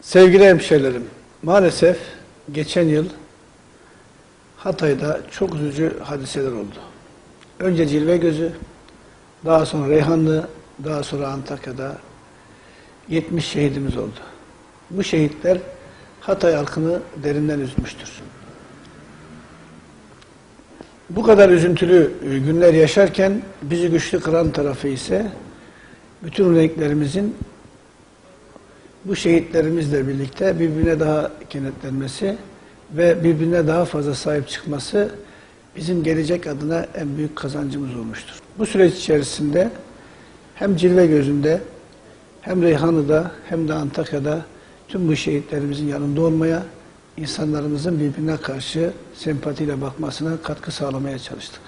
Sevgili hemşehrilerim, maalesef geçen yıl Hatay'da çok üzücü hadiseler oldu. Önce Cilve Gözü, daha sonra Reyhanlı, daha sonra Antakya'da 70 şehidimiz oldu. Bu şehitler Hatay halkını derinden üzmüştür. Bu kadar üzüntülü günler yaşarken bizi güçlü kılan tarafı ise bütün renklerimizin bu şehitlerimizle birlikte birbirine daha kenetlenmesi ve birbirine daha fazla sahip çıkması bizim gelecek adına en büyük kazancımız olmuştur. Bu süreç içerisinde hem Cilve Gözü'nde hem Reyhanlı'da hem de Antakya'da tüm bu şehitlerimizin yanında olmaya, insanlarımızın birbirine karşı sempatiyle bakmasına katkı sağlamaya çalıştık.